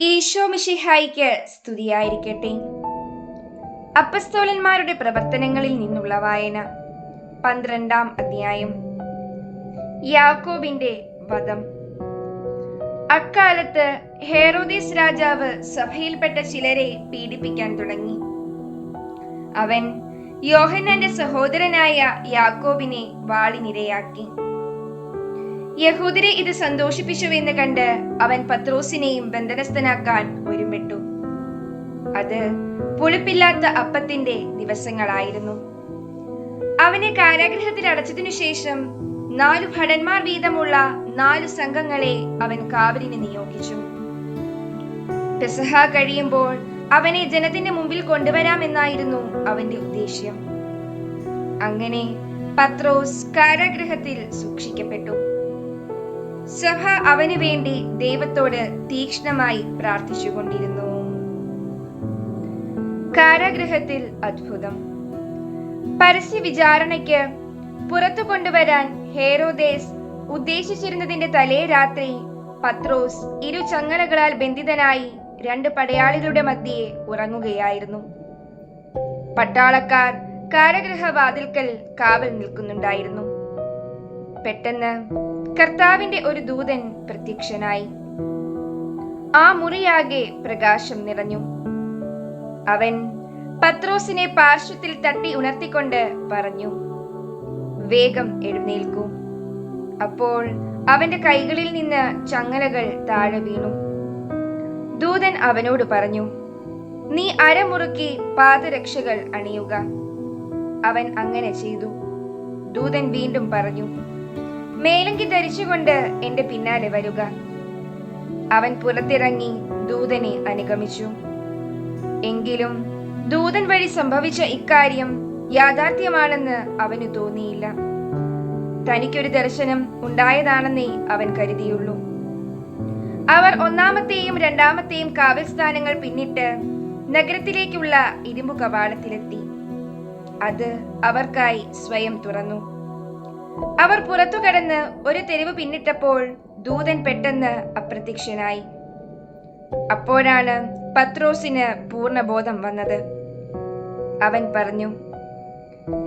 ഈശോ മിഷിഹായിക്ക് സ്തുതിയായിരിക്കട്ടെ. അപ്പസ്തോലന്മാരുടെ പ്രവർത്തനങ്ങളിൽ നിന്നുള്ള വായന പന്ത്രണ്ടാം അധ്യായം. യാക്കോബിന്റെ വധം. അക്കാലത്ത് ഹേറോദീസ് രാജാവ് സഭയിൽപ്പെട്ട ചിലരെ പീഡിപ്പിക്കാൻ തുടങ്ങി. അവൻ യോഹന്നന്റെ സഹോദരനായ യാക്കോബിനെ വാളിനിരയാക്കി. യഹൂദരെ ഇത് സന്തോഷിപ്പിച്ചുവെന്ന് കണ്ട് അവൻ പത്രോസിനെയും ബന്ധനസ്ഥനാക്കാൻ ഒരുമിട്ടു. അത് പുളിപ്പില്ലാത്ത അപ്പത്തിന്റെ ദിവസങ്ങളായിരുന്നു. അവനെ കാരാഗ്രഹത്തിൽ അടച്ചതിനു ശേഷം നാലു ഭടന്മാർ വീതമുള്ള നാലു സംഘങ്ങളെ അവൻ കാവലിന് നിയോഗിച്ചു. പെസഹ കഴിയുമ്പോൾ അവനെ ജനത്തിന്റെ മുമ്പിൽ കൊണ്ടുവരാമെന്നായിരുന്നു അവന്റെ ഉദ്ദേശ്യം. അങ്ങനെ പത്രോസ് കാരാഗ്രഹത്തിൽ സൂക്ഷിക്കപ്പെട്ടു. സഭ അവന് വേണ്ടി ദൈവത്തോട് തീക്ഷ്ണമായി പ്രാർത്ഥിച്ചുകൊണ്ടിരുന്നു. കാരാഗ്രഹത്തിൽ അത്ഭുതം. പരസ്യ വിചാരണയ്ക്ക് പുറത്തു കൊണ്ടുവരാൻ ഹേറോദേസ് ഉദ്ദേശിച്ചിരുന്നതിന്റെ തലേ രാത്രി പത്രോസ് ഇരു ചങ്ങലകളാൽ ബന്ധിതനായി രണ്ട് പടയാളികളുടെ മധ്യയെ ഉറങ്ങുകയായിരുന്നു. പട്ടാളക്കാർ കാരാഗ്രഹവാതിൽക്കൽ കാവൽ നിൽക്കുന്നുണ്ടായിരുന്നു. പെട്ടെന്ന് കർത്താവിന്റെ ഒരു ദൂതൻ പ്രത്യക്ഷനായി. ആ മുറിയാകെ പ്രകാശം നിറഞ്ഞു. അവൻ പത്രോസിനെ പാർശ്വത്തിൽ തട്ടി ഉണർത്തിക്കൊണ്ട് പറഞ്ഞു വേഗം എഴുന്നേൽക്കൂ. അപ്പോൾ അവന്റെ കൈകളിൽ നിന്ന് ചങ്ങലകൾ താഴെ വീണു. ദൂതൻ അവനോട് പറഞ്ഞു നീ അരമുറുക്കി പാദരക്ഷകൾ അണിയുക. അവൻ അങ്ങനെ ചെയ്തു. ദൂതൻ വീണ്ടും പറഞ്ഞു മേലങ്കി ധരിച്ചുകൊണ്ട് എന്റെ പിന്നാലെ വരുക. അവൻ പുറത്തിറങ്ങി ദൂതനെ അനുഗമിച്ചു. എങ്കിലും ദൂതൻ വഴി സംഭവിച്ച ഇക്കാര്യം യാഥാർത്ഥ്യമാണെന്ന് അവന് തോന്നിയില്ല. തനിക്കൊരു ദർശനം ഉണ്ടായതാണെന്നേ അവൻ കരുതിയുള്ളൂ. അവർ ഒന്നാമത്തെയും രണ്ടാമത്തെയും കാവൽ സ്ഥാനങ്ങൾ പിന്നിട്ട് നഗരത്തിലേക്കുള്ള ഇരുമ്പു കവാടത്തിലെത്തി അത് അവർക്കായി സ്വയം തുറന്നു. അവർ പുറത്തു കടന്ന് ഒരു തെരുവ് പിന്നിട്ടപ്പോൾ ദൂതൻ പെട്ടെന്ന് അപ്രത്യക്ഷനായി. അപ്പോഴാണ് പത്രോസിന് പൂർണബോധം വന്നത്. അവൻ പറഞ്ഞു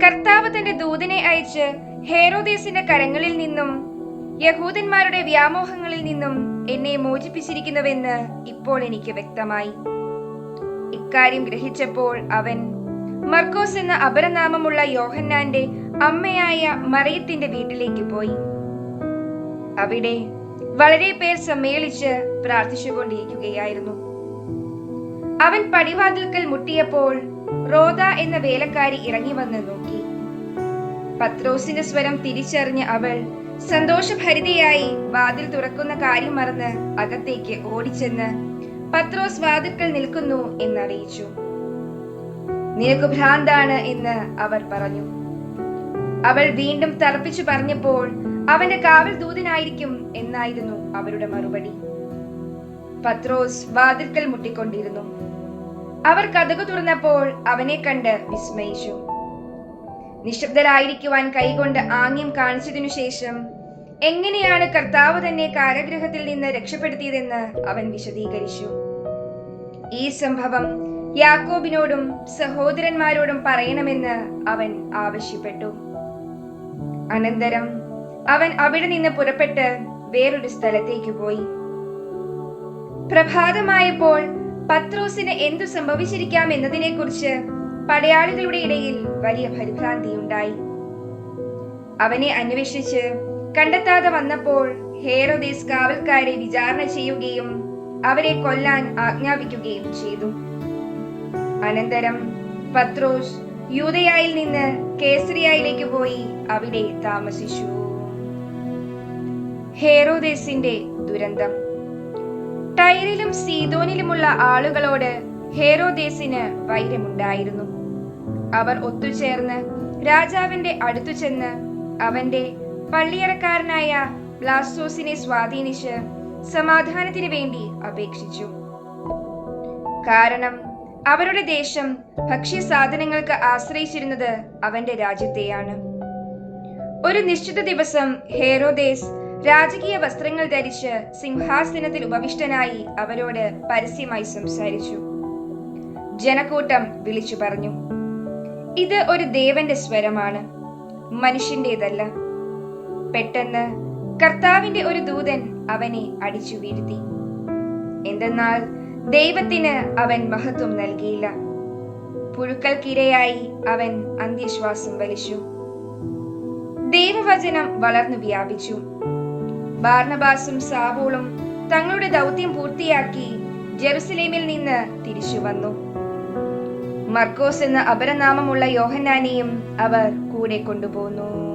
കർത്താവ് തന്റെ ദൂതനെ അയച്ച് ഹേറോദേസിന്റെ കരങ്ങളിൽ നിന്നും യഹൂദന്മാരുടെ വ്യാമോഹങ്ങളിൽ നിന്നും എന്നെ മോചിപ്പിച്ചിരിക്കുന്നുവെന്ന് ഇപ്പോൾ എനിക്ക് വ്യക്തമായി. ഇക്കാര്യം ഗ്രഹിച്ചപ്പോൾ അവൻ മർക്കോസ് എന്ന അപരനാമമുള്ള യോഹന്നാന്റെ അമ്മയായ മറിയത്തിന്റെ വീട്ടിലേക്ക് പോയി. അവിടെ വളരെ പേർ സമ്മേളിച്ച് പ്രാർത്ഥിച്ചുകൊണ്ടിരിക്കുകയായിരുന്നു. അവൻ പടിവാതിൽക്കൽ മുട്ടിയപ്പോൾ റോദ എന്ന വേലക്കാരി ഇറങ്ങി വന്ന് നോക്കി. പത്രോസിന്റെ സ്വരം തിരിച്ചറിഞ്ഞ അവൾ സന്തോഷഭരിതയായി വാതിൽ തുറക്കുന്ന കാര്യം മറന്ന് അകത്തേക്ക് ഓടിച്ചെന്ന് പത്രോസ് വാതിൽക്കൽ നിൽക്കുന്നു എന്നറിയിച്ചു. നിനക്ക് ഭ്രാന്താണ് എന്ന് അവർ പറഞ്ഞു. അവൾ വീണ്ടും തറപ്പിച്ചു പറഞ്ഞപ്പോൾ അവന്റെ കാവൽ ദൂതനായിരിക്കും എന്നായിരുന്നു അവരുടെ മറുപടി. പത്രോസ് വാതിൽക്കൽ മുട്ടിക്കൊണ്ടിരുന്നു. അവർ കഥകു തുറന്നപ്പോൾ അവനെ കണ്ട് വിസ്മയിച്ചു. നിശബ്ദരായിരിക്കുവാൻ കൈകൊണ്ട് ആംഗ്യം കാണിച്ചതിനു ശേഷം എങ്ങനെയാണ് കർത്താവ് തന്നെ കാരാഗ്രഹത്തിൽ നിന്ന് രക്ഷപ്പെടുത്തിയതെന്ന് അവൻ വിശദീകരിച്ചു. ഈ സംഭവം യാക്കോബിനോടും സഹോദരന്മാരോടും പറയണമെന്ന് അവൻ ആവശ്യപ്പെട്ടു. അനന്തരം അവൻ അവിടെ നിന്ന് പുറപ്പെട്ട് വേറൊരു സ്ഥലത്തേക്ക് പോയി. പ്രഭാതമായപ്പോൾ പത്രോസിന് എന്തു സംഭവിച്ചിരിക്കാം എന്നതിനെക്കുറിച്ച് പടയാളികളുടെ ഇടയിൽ വലിയ പരിഭ്രാന്തി ഉണ്ടായി. അവനെ അന്വേഷിച്ച് കണ്ടെത്താതെ വന്നപ്പോൾ ഹേറോദേസ് കാവൽക്കാരെ വിചാരണ ചെയ്യുകയും അവരെ കൊല്ലാൻ ആജ്ഞാപിക്കുകയും ചെയ്തു. അനന്തരം പത്രോസ് യൂതയായിൽ നിന്ന് കേസരിയായിലേക്ക് പോയി അവിടെ താമസിച്ചു. ഹേറോദേസിന്റെ ദുരന്തം. ടൈറിലും സീതോനിലുമുള്ള ആളുകളോട് ഹേറോദേസിന് വൈരമുണ്ടായിരുന്നു. അവർ ഒത്തുചേർന്ന് രാജാവിന്റെ അടുത്തു ചെന്ന് അവന്റെ പള്ളിയറക്കാരനായ ബ്ലാസ്റ്റോസിനെ സ്വാധീനിച്ച് സമാധാനത്തിന് വേണ്ടി അപേക്ഷിച്ചു. കാരണം അവരുടെ ദേശം ഭക്ഷ്യസാധനങ്ങൾക്ക് ആശ്രയിച്ചിരുന്നത് അവന്റെ രാജ്യത്തെയാണ്. ഒരു നിശ്ചിത ദിവസം ഹേറോദേസ് രാജകീയ വസ്ത്രങ്ങൾ ധരിച്ച് സിംഹാസനത്തിൽ ഉപവിഷ്ടനായി അവരോട് പരസ്യമായി സംസാരിച്ചു. ജനക്കൂട്ടം വിളിച്ചു പറഞ്ഞു ഇത് ഒരു ദേവന്റെ സ്വരമാണ് മനുഷ്യന്റേതല്ല. പെട്ടെന്ന് കർത്താവിന്റെ ഒരു ദൂതൻ അവനെ അടിച്ചു വീഴ്ത്തി എന്തെന്നാൽ ദൈവത്തിന് അവൻ മഹത്വം നൽകിയില്ല. പുഴുക്കൾക്കിരയായി അവൻ അന്ത്യശ്വാസം വലിച്ചു. ദൈവവചനം വളർന്നു വ്യാപിച്ചു. ബാർണബാസും സാബോളും തങ്ങളുടെ ദൗത്യം പൂർത്തിയാക്കി ജെറുസലേമിൽ നിന്ന് തിരിച്ചു വന്നു. മർക്കോസ് എന്ന അപരനാമമുള്ള യോഹന്നാനെയും അവർ കൂടെ കൊണ്ടുപോന്നു.